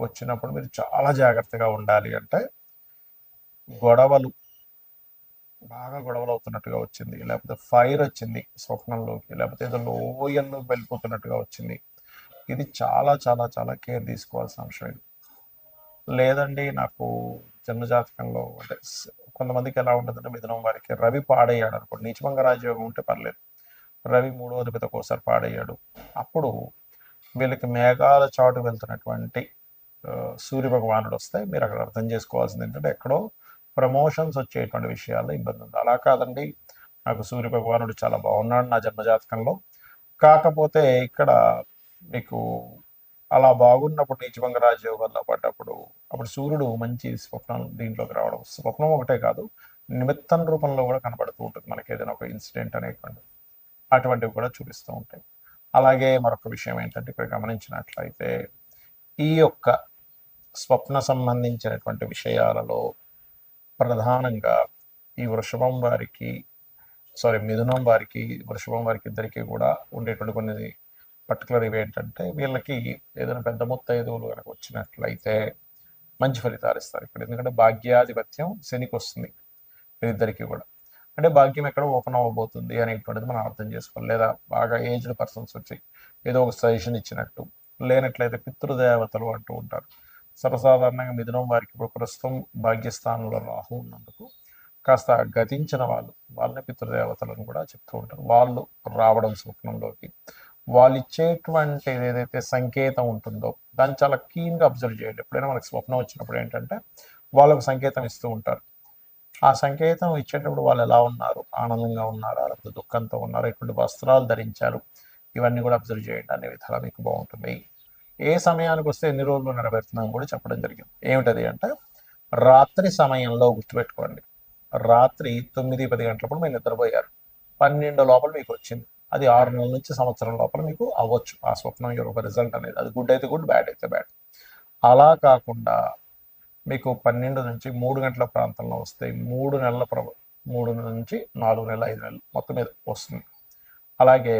వచ్చినప్పుడు మీరు చాలా జాగ్రత్తగా ఉండాలి అంటే గొడవలు బాగా గొడవలు అవుతున్నట్టుగా వచ్చింది. లేకపోతే ఫైర్ వచ్చింది స్వప్నంలోకి లేకపోతే ఏదో లోయల్లోకి వెళ్ళిపోతున్నట్టుగా వచ్చింది. ఇది చాలా చాలా చాలా కేర్ తీసుకోవాల్సిన అంశం ఇది. లేదండి నాకు జన్మజాతకంలో అంటే కొంతమందికి ఎలా ఉంటుందంటే మిథునం వారికి రవి పాడయ్యాడు అనుకోండి. నిజమంగా రాజయోగం ఉంటే పర్లేదు. రవి మూడో అధిపతి ఒకసారి పాడయ్యాడు. అప్పుడు వీళ్ళకి మేఘాల చాటు వెళ్తున్నటువంటి సూర్య భగవానుడు వస్తే మీరు అక్కడ అర్థం చేసుకోవాల్సింది ఏంటంటే ఎక్కడో ప్రమోషన్స్ వచ్చేటువంటి విషయాల్లో ఇబ్బంది ఉంది. అలా కాదండి. నాకు సూర్య భగవానుడు చాలా బాగున్నాడు నా జన్మజాతకంలో. కాకపోతే ఇక్కడ మీకు అలా బాగున్నప్పుడు నీచభంగ రాజయోగంలో పడ్డప్పుడు అప్పుడు సూర్యుడు మంచి స్వప్నం దీంట్లోకి రావడం స్వప్నం ఒకటే కాదు నిమిత్తం రూపంలో కూడా కనబడుతూ ఉంటుంది. మనకి ఏదైనా ఒక ఇన్సిడెంట్ అనేటువంటి అటువంటివి కూడా చూపిస్తూ ఉంటాయి. అలాగే మరొక విషయం ఏంటంటే ఇక్కడ గమనించినట్లయితే ఈ యొక్క స్వప్న సంబంధించినటువంటి విషయాలలో ప్రధానంగా ఈ వృషభం వారికి సారీ మిథునం వారికి వృషభం వారికి ఇద్దరికి కూడా ఉండేటువంటి కొన్ని పర్టికులర్ ఇవి ఏంటంటే వీళ్ళకి ఏదైనా పెద్ద ముత్తైదువులు కనుక వచ్చినట్లయితే మంచి ఫలితాలు ఇస్తారు ఇక్కడ ఎందుకంటే భాగ్యాధిపత్యం శనికి వస్తుంది వీరిద్దరికీ కూడా. అంటే భాగ్యం ఎక్కడ ఓపెన్ అవ్వబోతుంది అనేటువంటిది మనం అర్థం చేసుకోవాలి. లేదా బాగా ఏజ్డ్ పర్సన్స్ వచ్చి ఏదో ఒక సజెషన్ ఇచ్చినట్టు లేనట్లయితే పితృదేవతలు అంటూ ఉంటారు. సర్వసాధారణంగా మిథునం వారికి ఇప్పుడు ప్రస్తుతం భాగ్యస్థానంలో రాహు ఉన్నందుకు కాస్త గతించిన వాళ్ళు వాళ్ళని పితృదేవతలను కూడా చెప్తూ ఉంటారు. వాళ్ళు రావడం స్వప్నంలోకి వాళ్ళు ఇచ్చేటువంటి ఏదైతే సంకేతం ఉంటుందో దాన్ని చాలా కీన్గా అబ్జర్వ్ చేయండి. ఎప్పుడైనా మనకి స్వప్నం వచ్చినప్పుడు ఏంటంటే వాళ్ళకు సంకేతం ఇస్తూ ఉంటారు. ఆ సంకేతం ఇచ్చేటప్పుడు వాళ్ళు ఎలా ఉన్నారు? ఆనందంగా ఉన్నారా? లేకపోతే దుఃఖంతో ఉన్నారా? ఎటువంటి వస్త్రాలు ధరించారు? ఇవన్నీ కూడా అబ్జర్వ్ చేయండి. అనే విధాలు మీకు బాగుంటుంది. ఏ సమయానికి వస్తే ఎన్ని రోజులు నెరవేరుతున్నాం కూడా చెప్పడం జరిగింది. ఏమిటది అంటే రాత్రి సమయంలో గుర్తుపెట్టుకోండి. రాత్రి తొమ్మిది పది గంటలప్పుడు మీరు నిద్రపోయారు. పన్నెండు లోపల మీకు వచ్చింది. అది ఆరు నెలల నుంచి సంవత్సరం లోపల మీకు అవ్వచ్చు. ఆ స్వప్నం యొక్క రిజల్ట్ అనేది. అది గుడ్ అయితే గుడ్ బ్యాడ్ అయితే బ్యాడ్ అలా కాకుండా మీకు పన్నెండు నుంచి మూడు గంటల ప్రాంతంలో వస్తే మూడు నెలల ప్ర మూడు నుంచి నాలుగు నెలల ఐదు నెలలు మొత్తం మీద వస్తుంది. అలాగే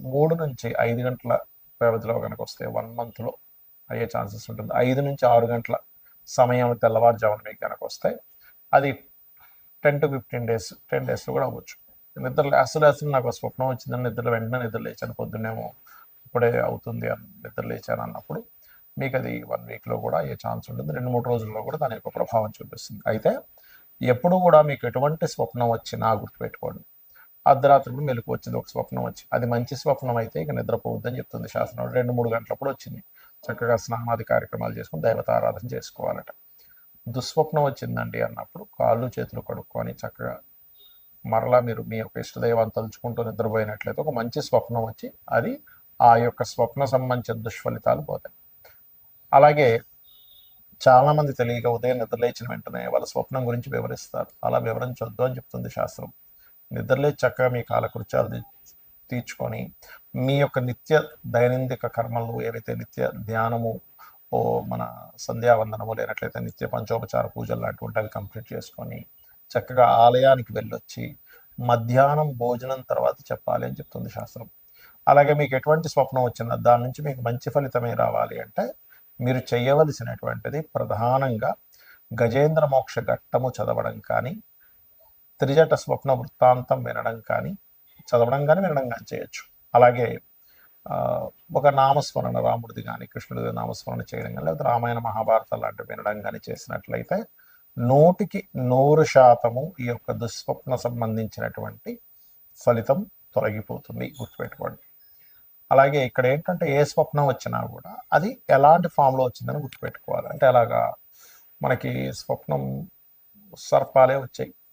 మూడు నుంచి ఐదు గంటల వ్యవధిలో కనుక వస్తే వన్ మంత్లో అయ్యే ఛాన్సెస్ ఉంటుంది. ఐదు నుంచి ఆరు గంటల సమయం తెల్లవారుజామున మీకు కనుక వస్తే అది ten to fifteen days ten డేస్లో కూడా అవ్వచ్చు. నిద్ర అసలు అసలు నాకు స్వప్నం వచ్చిందని నిద్రలో వెంటనే నిద్ర లేచాను. పొద్దున్నేమో ఇప్పుడే అవుతుంది అని నిద్ర లేచాను అన్నప్పుడు మీకు అది వన్ వీక్లో కూడా అయ్యే ఛాన్స్ ఉంటుంది. రెండు మూడు రోజుల్లో కూడా దాని యొక్క ప్రభావం చూపిస్తుంది. అయితే ఎప్పుడు కూడా మీకు ఎటువంటి స్వప్నం వచ్చినా గుర్తుపెట్టుకోండి. అర్ధరాత్రి మెలకు వచ్చింది. ఒక స్వప్నం వచ్చి. అది మంచి స్వప్నం అయితే ఇక నిద్రపోవద్దని చెప్తుంది శాస్త్రం రెండు మూడు గంటలప్పుడు వచ్చింది. చక్కగా స్నానాది కార్యక్రమాలు చేసుకుని దైవతారాధన చేసుకోవాలట. దుస్వప్నం వచ్చిందండి అన్నప్పుడు కాళ్ళు చేతులు కడుక్కొని చక్కగా మరలా మీరు మీ యొక్క ఇష్టదైవాన్ని తలుచుకుంటూ నిద్రపోయినట్లయితే ఒక మంచి స్వప్నం వచ్చి అది ఆ యొక్క స్వప్న సంబంధించిన దుష్ఫలితాలు పోతాయి. అలాగే చాలామంది తెలియక ఉదయం నిద్రలేచిన వెంటనే వాళ్ళ స్వప్నం గురించి వివరిస్తారు. అలా వివరించొద్దు అని చెప్తుంది శాస్త్రం. నిద్రలే చక్కగా మీ కాలకృత్యాలు తీర్చుకొని మీ యొక్క నిత్య దైనందిక కర్మలు ఏవైతే నిత్య ధ్యానము ఓ మన సంధ్యావందనము లేనట్లయితే నిత్య పంచోపచార పూజలు లాంటివి అవి కంప్లీట్ చేసుకొని చక్కగా ఆలయానికి వెళ్ళొచ్చి మధ్యాహ్నం భోజనం తర్వాత చెప్పాలి అని చెప్తుంది శాస్త్రం. అలాగే మీకు ఎటువంటి స్వప్నం వచ్చినా దాని నుంచి మీకు మంచి ఫలితమే రావాలి అంటే మీరు చేయవలసినటువంటిది ప్రధానంగా గజేంద్ర మోక్ష ఘట్టము చదవడం కానీ త్రిజట స్వప్న వృత్తాంతం వినడం కానీ చదవడం కానీ వినడం కానీ చేయొచ్చు. అలాగే ఒక నామస్మరణ రాముడిది కానీ కృష్ణుడిది నామస్మరణ చేయడం కానీ లేకపోతే రామాయణ మహాభారత లాంటివి వినడం కానీ చేసినట్లయితే నూటికి నూరు శాతము ఈ యొక్క దుస్వప్న సంబంధించినటువంటి ఫలితం తొలగిపోతుంది గుర్తుపెట్టుకోండి. అలాగే ఇక్కడ ఏంటంటే ఏ స్వప్నం వచ్చినా కూడా అది ఎలాంటి ఫామ్లో వచ్చిందని గుర్తుపెట్టుకోవాలి. అంటే అలాగా మనకి స్వప్నం సర్పాలే వచ్చాయి.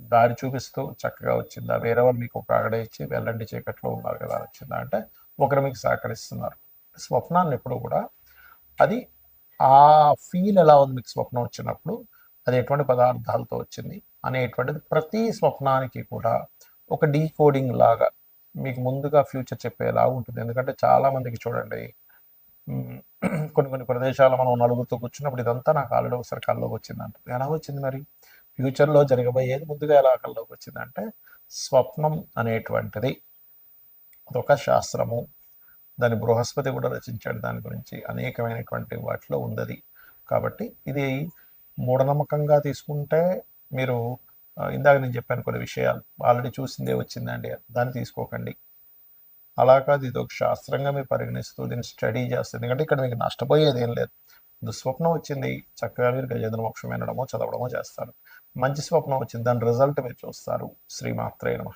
దారి చూపిస్తూ చక్కగా వచ్చిందా? వేరే వాళ్ళు మీకు ఒక ఆగడ ఇచ్చి వెళ్ళండి చీకట్లో ఉన్నారు కదా వచ్చిందా అంటే ఒకరు మీకు సహకరిస్తున్నారు. స్వప్నాన్ని ఎప్పుడు కూడా అది ఆ ఫీల్ ఎలా ఉంది మీకు స్వప్నం వచ్చినప్పుడు? అది ఎటువంటి పదార్థాలతో వచ్చింది? అనేటువంటిది ప్రతి స్వప్నానికి కూడా ఒక డీకోడింగ్ లాగా మీకు ముందుగా ఫ్యూచర్ చెప్పేలా ఉంటుంది. ఎందుకంటే చాలా మందికి చూడండి కొన్ని కొన్ని ప్రదేశాలు మనం నలుగురితో కూర్చున్నప్పుడు ఇదంతా నాకు ఆల్రెడీ ఒకసారి కల్లోకి వచ్చిందంట. ఎలా వచ్చింది మరి? ఫ్యూచర్లో జరగబోయేది ముందుగా ఎలా కల్లోకి వచ్చిందంటే స్వప్నం అనేటువంటిది. అదొక శాస్త్రము. దాని బృహస్పతి కూడా రచించాడు. దాని గురించి అనేకమైనటువంటి వాటిలో ఉందది. కాబట్టి ఇది మూఢనమ్మకంగా తీసుకుంటే మీరు ఇందాక నేను చెప్పాను కొన్ని విషయాలు. ఆల్రెడీ చూసిందే వచ్చిందండి. దాన్ని తీసుకోకండి. అలా కాదు ఇది ఒక శాస్త్రంగా మీరు పరిగణిస్తూ దీన్ని స్టడీ చేస్తుంది. ఎందుకంటే ఇక్కడ మీకు నష్టపోయేది ఏం లేదు. దుస్వప్నం వచ్చింది. చక్కగా మీరు గజేంద్ర మోక్షం వినడమో చదవడమో చేస్తారు. మంచి స్వప్నం వచ్చింది. దాని రిజల్ట్ మీరు చూస్తారు. శ్రీమాత్రే నమ.